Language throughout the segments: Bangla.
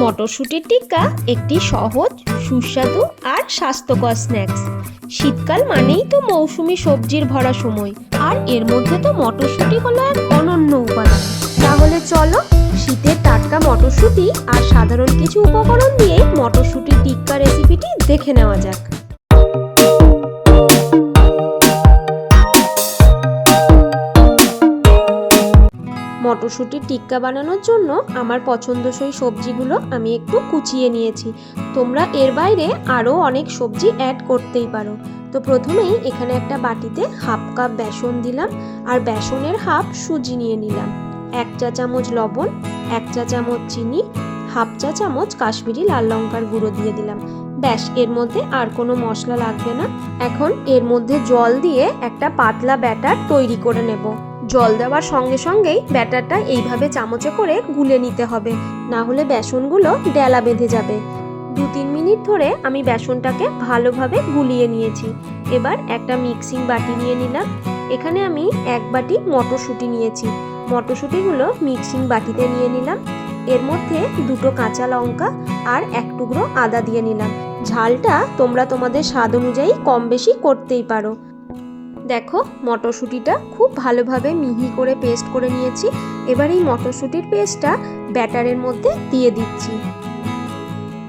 মটরশুঁটির টিক্কা, একটি সহজ, সুস্বাদু আর স্বাস্থ্যকর স্ন্যাক্স শীতকাল মানেই তো মৌসুমি সবজির ভরা সময়, আর এর মধ্যে তো মটরশুঁটি হলো এক অনন্য উপাদান। তাহলে চলো শীতের টাটকা মটরশুঁটি আর সাধারণ কিছু উপকরণ দিয়ে মটরশুঁটির টিক্কা রেসিপিটি দেখে নেওয়া যাক। মটরশুঁটির টিক্কা বানানোর জন্য আমার পছন্দসই সবজিগুলো আমি একটু কুচিয়ে নিয়েছি। তোমরা এর বাইরে আরও অনেক সবজি অ্যাড করতেই পারো। তো প্রথমেই এখানে একটা বাটিতে হাফ কাপ বেসন দিলাম আর বেসনের হাফ সুজি নিয়ে নিলাম। এক চা চামচ লবণ, এক চা চামচ চিনি, হাফ চা চামচ কাশ্মীরি লাল লঙ্কার গুঁড়ো দিয়ে দিলাম। ব্যাস, এর মধ্যে আর কোনো মশলা লাগবে না। এখন এর মধ্যে জল দিয়ে একটা পাতলা ব্যাটার তৈরি করে নেব। জল দেওয়ার সঙ্গে সঙ্গেই ব্যাটারটা এইভাবে চামচে করে গুলে নিতে হবে। না হলে বেসনগুলো ডেলা বেঁধে যাবে। দু তিন মিনিট ধরে আমি বেসনটাকে ভালোভাবে গুলিয়ে নিয়েছি। এবার একটা মিক্সিং বাটি নিয়ে নিলাম। এখানে আমি এক বাটি মটরশুঁটি নিয়েছি। মটরশুঁটিগুলো মিক্সিং বাটিতে নিয়ে নিলাম। এর মধ্যে দুটো কাঁচা লঙ্কা আর এক টুকরো আদা দিয়ে নিলাম। ঝালটা তোমরা তোমাদের স্বাদ অনুযায়ী কম বেশি করতেই পারো। দেখো, মটরশুঁটিটা খুব ভালোভাবে মিহি করে পেস্ট করে নিয়েছি। এবার এই মটরশুঁটির পেস্টটা ব্যাটারের মধ্যে দিয়ে দিচ্ছি।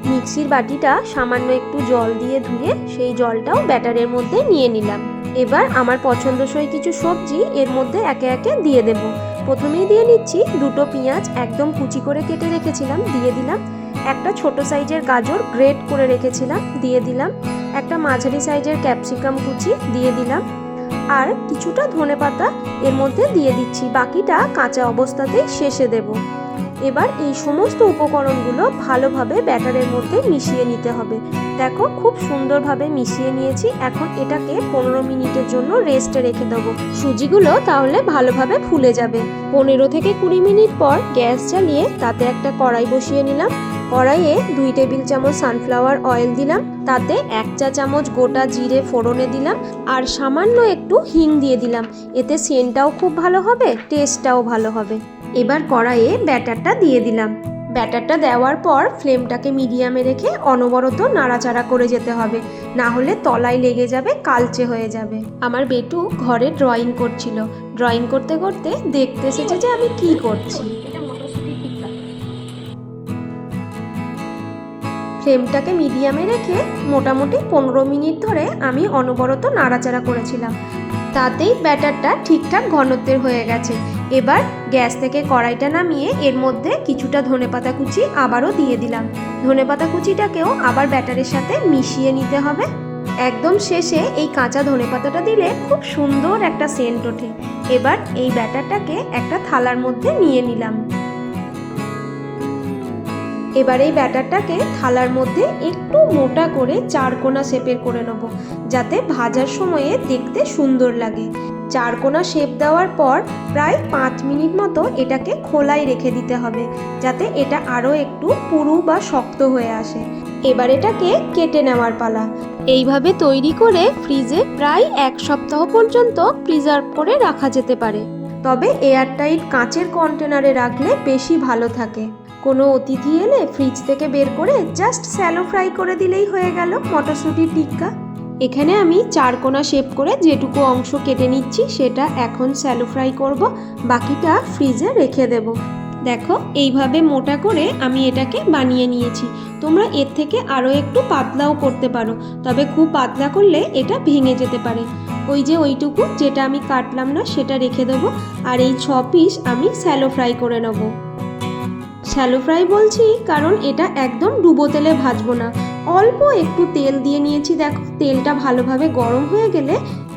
মিক্সির বাটিটা সামান্য একটু জল দিয়ে ধুয়ে সেই জলটাও ব্যাটারের মধ্যে নিয়ে নিলাম। এবার আমার পছন্দসই কিছু সবজি এর মধ্যে একে একে দিয়ে দেব। প্রথমেই দিয়ে নিচ্ছি দুটো পেঁয়াজ একদম কুচি করে কেটে রেখেছিলাম, দিয়ে দিলাম। একটা ছোট সাইজের গাজর গ্রেট করে রেখেছিলাম, দিয়ে দিলাম। একটা মাঝারি সাইজের ক্যাপসিকাম কুচি, দিয়ে দিলাম। আর কিছুটা ধনেপাতা এর মধ্যে দিয়ে দিচ্ছি। বাকিটা কাঁচা অবস্থাতেই শেষে দেব। এবার এই সমস্ত উপকরণগুলো ভালোভাবে ব্যাটারের মধ্যে মিশিয়ে নিতে হবে। দেখো, খুব সুন্দরভাবে মিশিয়ে নিয়েছি। এখন এটাকে পনেরো মিনিটের জন্য রেস্টে রেখে দেবো। সুজিগুলো তাহলে ভালোভাবে ফুলে যাবে। পনেরো থেকে কুড়ি মিনিট পর গ্যাস জ্বালিয়ে তাতে একটা কড়াই বসিয়ে নিলাম। কড়াইয়ে দুই টেবিল চামচ সানফ্লাওয়ার অয়েল দিলাম। তাতে এক চা চামচ গোটা জিরে ফোড়নে দিলাম আর সামান্য একটু হিং দিয়ে দিলাম। এতে সেন্টটাও খুব ভালো হবে টেস্টটাও ভালো হবে। এবার কড়াইয়ে ব্যাটারটা দিয়ে দিলাম। ব্যাটারটা দেওয়ার পর ফ্লেমটাকে মিডিয়ামে রেখে অনবরত নাড়াচাড়া করে যেতে হবে। না হলে তলায় লেগে যাবে, কালচে হয়ে যাবে। আমার বেটু ঘরে ড্রয়িং করছিল। ড্রয়িং করতে করতে দেখতে এসেছে যে আমি কি করছি। ফ্লেমটাকে মিডিয়ামে রেখে মোটামুটি পনেরো মিনিট ধরে আমি অনবরত নাড়াচাড়া করেছিলাম। তাতেই ব্যাটারটা ঠিকঠাক ঘনত্বের হয়ে গেছে। এবার গ্যাস থেকে কড়াইটা নামিয়ে এর মধ্যে কিছুটা ধনেপাতা কুচি আবারও দিয়ে দিলাম। ধনেপাতা কুচিটাকেও আবার ব্যাটারের সাথে মিশিয়ে নিতে হবে। একদম শেষে এই কাঁচা ধনেপাতাটা দিলে খুব সুন্দর একটা সেন্ট ওঠে। এবার এই ব্যাটারটাকে একটা থালার মধ্যে নিয়ে নিলাম। এবার এই ব্যাটারটাকে থালার মধ্যে একটু মোটা করে চারকোনা শেপের করে নেব, যাতে ভাজার সময়ে দেখতে সুন্দর লাগে। চারকোনা শেপ দেওয়ার পর প্রায় পাঁচ মিনিট মতো এটাকে খোলায় রেখে দিতে হবে, যাতে এটা আরও একটু পুরু বা শক্ত হয়ে আসে। এবার এটাকে কেটে নেওয়ার পালা। এইভাবে তৈরি করে ফ্রিজে প্রায় এক সপ্তাহ পর্যন্ত প্রিজার্ভ করে রাখা যেতে পারে। তবে এয়ারটাইট কাঁচের কন্টেনারে রাখলে বেশি ভালো থাকে। কোনো অতিথি এলে ফ্রিজ থেকে বের করে জাস্ট স্যালো ফ্রাই করে দিলেই হয়ে গেল মটরশুঁটির টিক্কা। এখানে আমি চার কোনা শেপ করে যেটুকু অংশ কেটে নিচ্ছি সেটা এখন স্যালো ফ্রাই করব, বাকিটা ফ্রিজে রেখে দেব। দেখো, এইভাবে মোটা করে আমি এটাকে বানিয়ে নিয়েছি। তোমরা এর থেকে আরও একটু পাতলাও করতে পারো, তবে খুব পাতলা করলে এটা ভেঙে যেতে পারে। ওই যে ওইটুকু, যেটা আমি কাটলাম না, সেটা রেখে দেবো, আর এই ছ পিস আমি স্যালো ফ্রাই করে নেব। শ্যালো ফ্রাই বলছি, কারণ এটা একদম ডুবো তেলে ভাজবো না। অল্প একটু তেল দিয়ে নিয়েছি, দেখো, তেলটা ভালোভাবে গরম হয়ে গেলে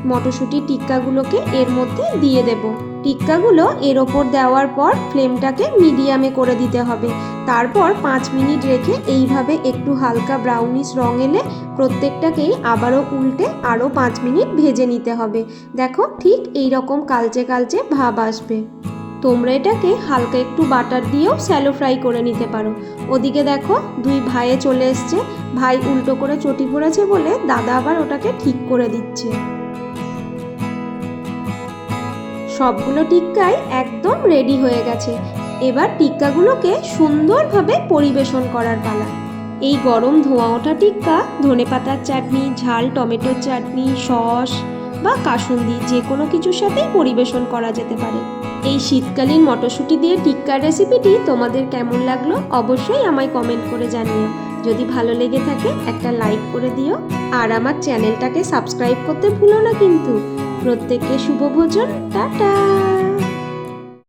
মটরশুঁটি টিক্কাগুলোকে এর মধ্যে দিয়ে দেব। টিক্কাগুলো এর ওপর দেওয়ার পর ফ্লেমটাকে মিডিয়ামে করে দিতে হবে। তারপর পাঁচ মিনিট রেখে এইভাবে একটু হালকা ব্রাউনিশ রং এলে প্রত্যেকটাকেই আবারও উল্টে আরও পাঁচ মিনিট ভেজে নিতে হবে। দেখো, ঠিক এই রকম কালচে কালচে ভাব আসবে। তোমরা এটাকে হালকা একটু বাটার দিয়েও স্যালো ফ্রাই করে নিতে পারো। ওদিকে দেখো, দুই ভাইয়ে চলে এসছে। ভাই উল্টো করে চটি পড়েছে বলে দাদা আবার ওটাকে ঠিক করে দিচ্ছে। সবগুলো টিক্কাই একদম রেডি হয়ে গেছে। এবার টিক্কাগুলোকে সুন্দরভাবে পরিবেশন করার পালা। এই গরম ধোঁয়া ওঠা টিক্কা, ধনেপাতার চাটনি, ঝাল, টমেটোর চাটনি, সস বা কাসুন্দি যে কোনো কিছুর সাথেই পরিবেশন করা যেতে পারে। এই শীতকালীন মটরশুঁটি দিয়ে টিক্কার রেসিপিটি তোমাদের কেমন লাগল অবশ্যই আমায় কমেন্ট করে জানিও। যদি ভালো লেগে থাকে, একটা লাইক করে দিও। আর আমার চ্যানেলটাকে সাবস্ক্রাইব করতে ভুলো না কিন্তু। প্রত্যেককে শুভ ভোজন। টাটা!